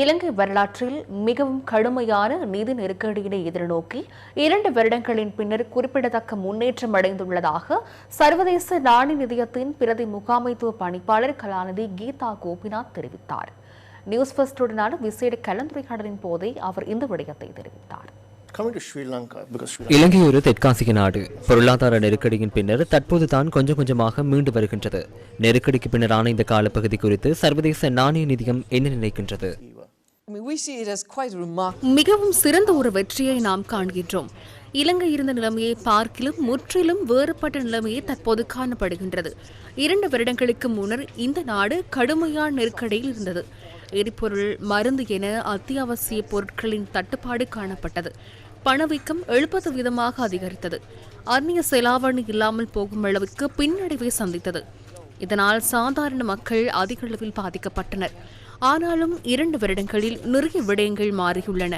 இலங்கை வரலாற்றில் மிகவும் கடுமையான நிதி நெருக்கடியினை எதிர்நோக்கி இரண்டு வருடங்களின் பின்னர் குறிப்பிடத்தக்க முன்னேற்றம் அடைந்துள்ளதாக சர்வதேச நாணய நிதியத்தின் பிரதி முகாமைத்துவ பணிப்பாளர் கலாநிதி கீதா கோபிநாத் தெரிவித்தார். நியூஸ் ஃபர்ஸ்டுடனான விசேட கலந்துரையாடலின் போதே அவர் இந்த விடயத்தை தெரிவித்தார். இலங்கை ஒரு தெற்காசிய நாடு. பொருளாதார நெருக்கடியின் பின்னர் தற்போது தான் கொஞ்சம் கொஞ்சமாக மீண்டு வருகின்றது. நெருக்கடிக்கு பின்னரான இந்த காலப்பகுதி குறித்து சர்வதேச நாணய நிதியம் என்ன நினைக்கின்றது? மிகவும் சிறந்த ஒரு வெற்றியை நாம் காண்கின்றோம். இலங்கை இருந்த நிலைமையை பார்க்கிலும் முற்றிலும் வேறுபட்ட நிலைமையே தற்போது காணப்படுகின்றது. இரண்டு வருடங்களுக்கு முன்னர் இந்த நாடு கடுமையான நெருக்கடியில் இருந்தது. எரிபொருள் மருந்து என அத்தியாவசிய பொருட்களின் தட்டுப்பாடு காணப்பட்டது. பணவீக்கம் எழுபது வீதமாக அதிகரித்தது. அந்நிய செலாவணி இல்லாமல் போகும் அளவுக்கு பின்னடைவை சந்தித்தது. இதனால் சாதாரண மக்கள் அதிக அளவில் பாதிக்கப்பட்டனர். ஆனாலும் இரண்டு வருடங்களில் நிறைய விடயங்கள் மாறியுள்ளன.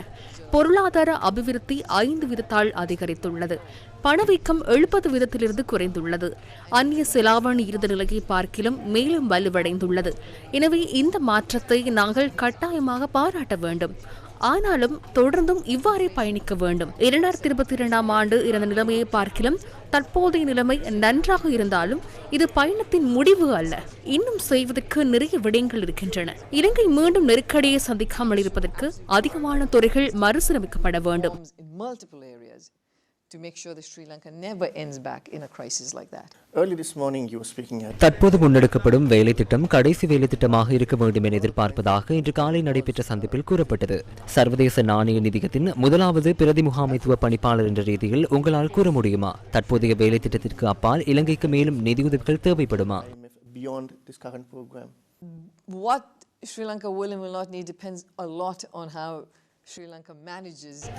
பொருளாதார அபிவிருத்தி ஐந்து விதத்தால் அதிகரித்துள்ளது. பணவீக்கம் எழுபது விதத்திலிருந்து குறைந்துள்ளது. அந்நிய செலாவணி இருந்த நிலையை பார்க்கிலும் மேலும் வலுவடைந்துள்ளது. எனவே இந்த மாற்றத்தை நாங்கள் கட்டாயமாக பாராட்ட வேண்டும். ஆனாலும் தொடர்ந்தும் இவ்வாறே பயணிக்க வேண்டும். இரண்டாயிரத்தி இருபத்தி இரண்டாம் ஆண்டு இருந்த நிலைமையை பார்க்கிலும் தற்போதைய நிலைமை நன்றாக இருந்தாலும் இது பயணத்தின் முடிவு அல்ல. இன்னும் செய்வதற்கு நிறைய விடயங்கள் இருக்கின்றன. இலங்கை மீண்டும் நெருக்கடியை சந்திக்காமல் இருப்பதற்கு அதிகமான துறைகள் மறுசீரமைக்கப்பட வேண்டும். to make sure that Sri Lanka never ends back in a crisis like that. Early this morning, you were speaking at தற்போது முன்னெடுக்கப்படும் வேலை திட்டம் கடைசி வேலை திட்டமாக இருக்க வேண்டும் என எதிர்பார்ப்பதாக இன்று காலை நடைபெற்ற சந்திப்பில் கூறப்பட்டது சர்வதேச நாணய நிதியத்தின் முதலாவது பிரதி முகாமைத்துவ பணிப்பாளர் என்ற ரீதியில் உங்களால் கூற முடியுமா தற்போதைய வேலை திட்டத்திற்கு அப்பால் இலங்கைக்கு மேலும் நிதியுதவிகள் தேவைப்படுமா IMF beyond this current program. What Sri Lanka will and will not need depends a lot on how Sri Lanka manages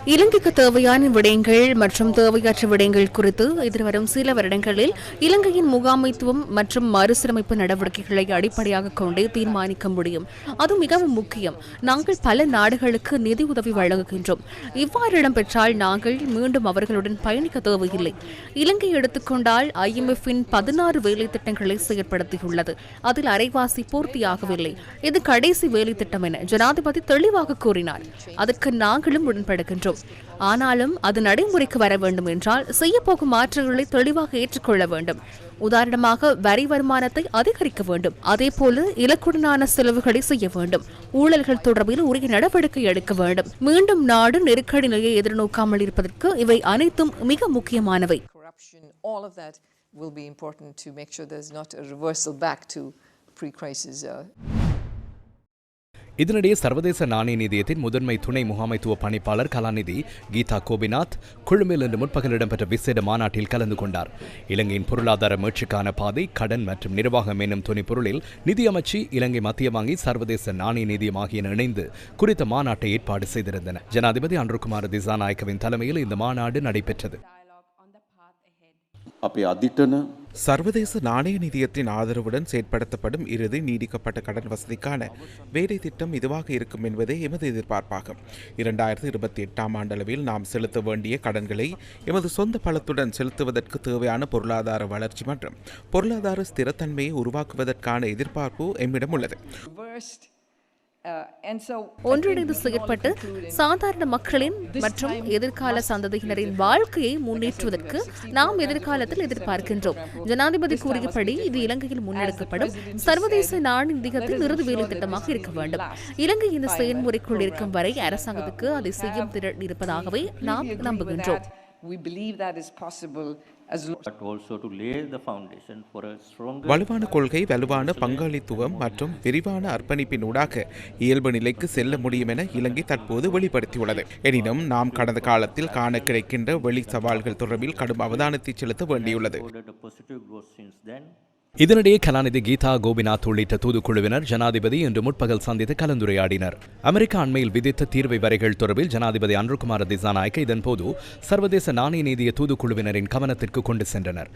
இலங்கைக்கு தேவையான விடயங்கள் மற்றும் தேவையற்ற விடயங்கள் குறித்து எதிர்வரும் சில வருடங்களில் இலங்கையின் முகாமைத்துவம் மற்றும் மறுசீரமைப்பு நடவடிக்கைகளை அடிப்படையாக கொண்டே தீர்மானிக்க முடியும். அது மிகவும் முக்கியம். நாங்கள் பல நாடுகளுக்கு நிதி உதவி வழங்குகின்றோம். இவ்வாறு இடம்பெற்றால் நாங்கள் மீண்டும் அவர்களுடன் பயணிக்க தேவையில்லை. இலங்கை எடுத்துக்கொண்டால் ஐஎம்எஃப்பின் பதினாறு வேலை திட்டங்களை செயற்படுத்தியுள்ளது. அதில் அரைவாசி பூர்த்தியாகவில்லை. இது கடைசி வேலை திட்டம் என ஜனாதிபதி தெளிவாக கூறினார். அதற்கு நாங்களும் உடன்படுகின்றோம். ஆனாலும் அது நடைமுறைக்கு வர வேண்டும் என்றால் செய்யப்போகும் மாற்றங்களை தெளிவாக ஏற்றுக்கொள்ள வேண்டும். உதாரணமாக வரி வருமானத்தை அதிகரிக்க வேண்டும். அதேபோல இலக்குடனான செலவுகளை செய்ய வேண்டும். ஊழல்கள் தொடர்பில் உரிய நடவடிக்கை எடுக்க வேண்டும். மீண்டும் நாடு நெருக்கடி நிலையை எதிர்நோக்காமல் இருப்பதற்கு இவை அனைத்தும் மிக முக்கியமானவை. Will be important to make sure there's not a reversal back to pre-crisis uh, இதனிடையே சர்வதேச நாணய நிதியத்தின் முதன்மை துணை முகாமைத்துவ பணிப்பாளர் கலாநிதி கீதா கோபிநாத் கொழும்பில் இன்று முற்பகல் இடம்பெற்ற விசேட மாநாட்டில் கலந்து கொண்டார். இலங்கையின் பொருளாதார மீட்சிக்கான பாதை கடன் மற்றும் நிர்வாகம் என்னும் துணைப்பொருளில் நிதியமைச்சு இலங்கை மத்திய வங்கி சர்வதேச நாணய நிதியம் ஆகியன இணைந்து குறித்த மாநாட்டை ஏற்பாடு செய்திருந்தன. ஜனாதிபதி அன்றுகுமார் திசாநாயக்கவின் தலைமையில் இந்த மாநாடு நடைபெற்றது. சர்வதேச நாணய நிதியத்தின் ஆதரவுடன் செயற்படுத்தப்படும் இறுதி நீடிக்கப்பட்ட கடன் வசதிக்கான வேலை திட்டம் இதுவாக இருக்கும் என்பதே எமது எதிர்பார்ப்பாகும். இரண்டாயிரத்தி இருபத்தி எட்டாம் ஆண்டளவில் நாம் செலுத்த வேண்டிய கடன்களை எமது சொந்த பலத்துடன் செலுத்துவதற்கு தேவையான பொருளாதார வளர்ச்சி மற்றும் பொருளாதார ஸ்திரத்தன்மையை உருவாக்குவதற்கான எதிர்பார்ப்பு எம்மிடம் உள்ளது. ஒன்றிணைந்து செயற்பட்டு சாதாரண மக்களின் மற்றும் எதிர்கால சந்ததியினரின் வாழ்க்கையை முன்னேற்றுவதற்கு நாம் எதிர்காலத்தில் எதிர்பார்க்கின்றோம். ஜனாதிபதி கூறியபடி இது இலங்கையில் முன்னெடுக்கப்படும் சர்வதேச நாணய நிதியத்தின் இறுதி வேலை திட்டமாக இருக்க வேண்டும். இலங்கை இந்த செயல்முறைக்குள் இருக்கும் வரை அரசாங்கத்துக்கு அதை செய்யும் திறன் இருப்பதாகவே நாம் நம்புகின்றோம். we believe that is possible as long but also to lay the foundation for a stronger வலுவான கொள்கை வலுவான பங்காளித்துவம் மற்றும் விரிவான அர்ப்பணிப்பின் ஊடாக இயல்பு நிலைக்கு செல்ல முடியும் என இலங்கை தற்போது வெளிப்படுத்தியுள்ளது. எனினும் நாம் கடந்த காலத்தில் காண கிடைக்கின்ற வெளி சவால்கள் தொடர்பில் கடும் அவதானத்தை செலுத்த வேண்டியுள்ளது. இதனிடையே கலாநிதி கீதா கோபிநாத் உள்ளிட்ட தூதுக்குழுவினர் ஜனாதிபதி இன்று முற்பகல் சந்தித்து கலந்துரையாடினர். அமெரிக்கா அண்மையில் விதித்த தீர்வை வரைகள் தொடர்பில் ஜனாதிபதி அன்ருகுமார திசாநாயக்க இதன்போது சர்வதேச நாணய நீதிய தூதுக்குழுவினரின் கவனத்திற்கு கொண்டு சென்றனர்.